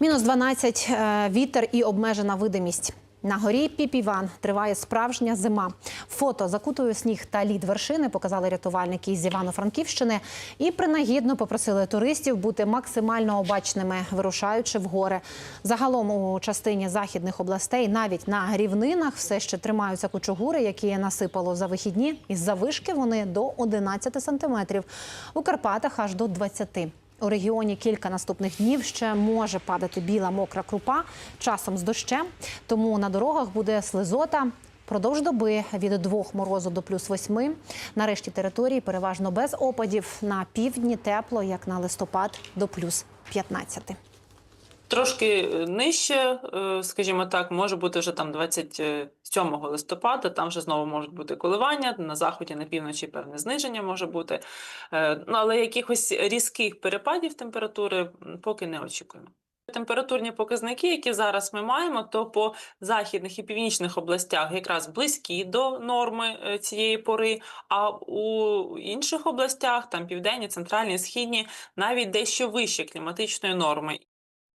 Мінус 12, е, вітер і обмежена видимість. На горі Піпіван триває справжня зима. Фото закутує сніг та лід вершини показали рятувальники із Івано-Франківщини і принагідно попросили туристів бути максимально обачними, вирушаючи в гори. Загалом у частині західних областей, навіть на рівнинах, все ще тримаються кучугури, які насипало за вихідні. Із завишки вони до 11 сантиметрів. У Карпатах аж до 20. У регіоні кілька наступних днів ще може падати біла мокра крупа, часом з дощем. Тому на дорогах буде слизота. Продовж доби від двох морозу до плюс восьми. На решті території переважно без опадів. На півдні тепло, як на листопад, до плюс 15. Трошки е, нижче, е, скажімо так, може бути вже там 27 листопада, там вже знову можуть бути коливання, на заході, на півночі певне зниження може бути. Е, Ну, але якихось різких перепадів температури поки не очікуємо. Температурні показники, які зараз ми маємо, то по західних і північних областях якраз близькі до норми цієї пори, а у інших областях, там південні, центральні, східні, навіть дещо вище кліматичної норми.